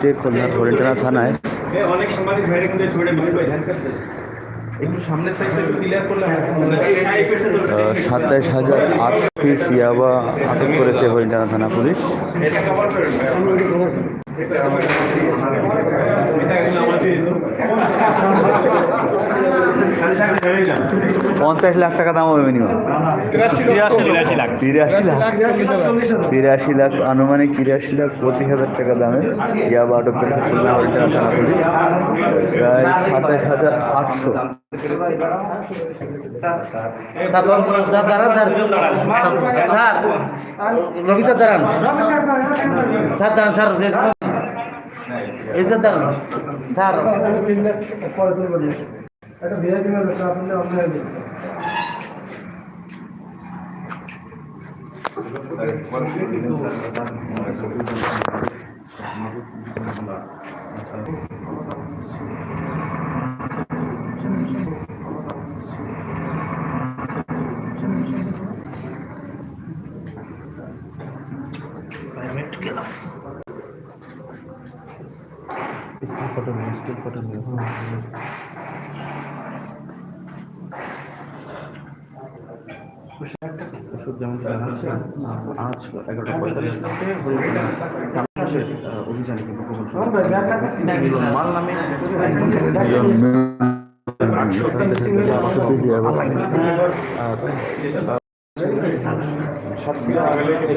খুলনার হরিণটানা থানায়। অনেক সাংবাদিক ভাইরা কিন্তু আহ, সাতাইশ হাজার আটশো পিস ইয়াবা আটক করেছে হরিণটানা থানা পুলিশ এটা কভার করেন এটা এগুলো আমাদের পঞ্চাশ লাখ টাকা দাম হবে মিনিমাম তিরাশি লাখ। তিরাশি লাখ। আনুমানিক তিরাশি লাখ পঁচিশ হাজার টাকা দামে। ইয়াবা আটক করেছে খুলনা হরিণটানা থানা পুলিশ। প্রায় সাতাশ হাজার আটশো। স্যার দাঁড়ান। স্যার স্যার রবি স্যার দাঁড়ান স্যার দাঁড়ান স্যার এই স্যার দাঁড়ান স্যার আজ এগারোটা পঁয়তাল্লিশ অভিযানে কিন্তু মাল নামে আর সাতক্ষীরা থেকে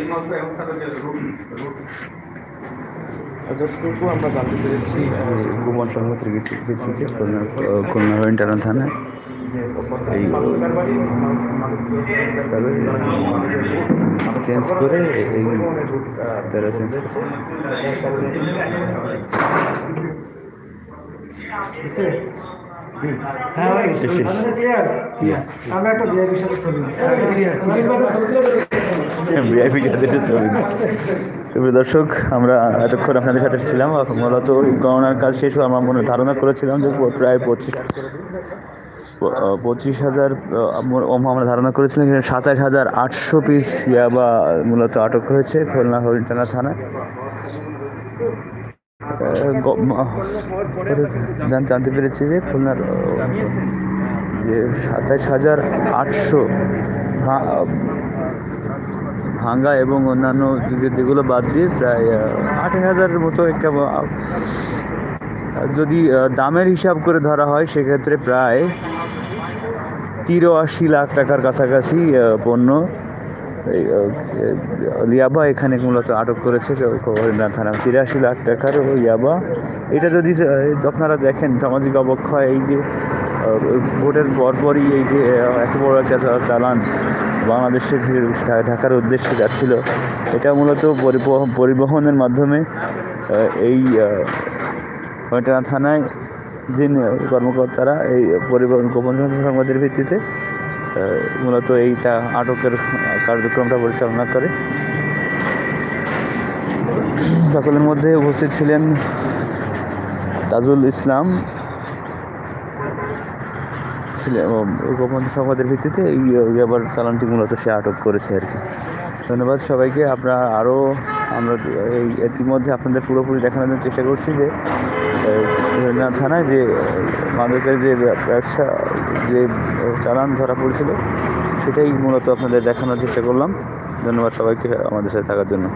ব্যাগে যতটুকু আমরা জানতে পেরেছি সংবাদের ভিত্তি- ভিত্তিতে খুলনা ইন্টারনাল থানায় এই চেঞ্জ করে এই তারা চেঞ্জ করে। শেষ, শেষ। দর্শক, আমরা এতক্ষণ আপনাদের সাথে ছিলাম। মূলত গণনার কাজ শেষ হয়ে আমরা মনে ধারণা করেছিলাম যে প্রায় পঁচিশ পঁচিশ হাজার আমরা ধারণা করেছিলাম এখানে সাতাশ হাজার আটশো পিস ইয়াবা মূলত আটক হয়েছে খুলনা হরিণটানা থানায়। জানতে পেরেছি যে খুলনার যে সাতাশ হাজার আটশো ভাঙ্গা এবং অন্যান্য যেগুলো বাদ দিয়ে প্রায় আঠাশ হাজারের মতো একটা যদি দামের হিসাব করে ধরা হয়, সেক্ষেত্রে প্রায় তিরাশি লাখ টাকার কাছাকাছি পণ্য ইয়াবা এখানে মূলত আটক করেছে থানা। তিরাশি লাখ টাকার ইয়াবা। এটা যদি আপনারা দেখেন, সামাজিক অবক্ষয়, এই যে ভোটের পরপরই এই যে এত বড় একটা চালান বাংলাদেশে ঢাকার উদ্দেশ্যে যাচ্ছিল, এটা মূলত পরিবহন পরিবহনের মাধ্যমে এই হরিণা থানায় দিন কর্মকর্তারা এই পরিবহন গোপন সংবাদের ভিত্তিতে মূলত এইটা আটকের কার্যক্রমটা পরিচালনা করে। সকলের মধ্যে উপস্থিত ছিলেন তাজুল ইসলাম গোপন সংবাদের ভিত্তিতে এই ব্যাপার চালানটি মূলত সে আটক করেছে আর কি। ধন্যবাদ সবাইকে। আমরা আরও আমরা এই, ইতিমধ্যে আপনাদের পুরোপুরি দেখানোর চেষ্টা করছি যে থানায় যে মাদকের যে ব্যবসা, যে চালান ধরা পড়েছিল, সেটাই মূলত আপনাদের দেখানোর চেষ্টা করলাম। ধন্যবাদ সবাইকে আমাদের সাথে থাকার জন্য।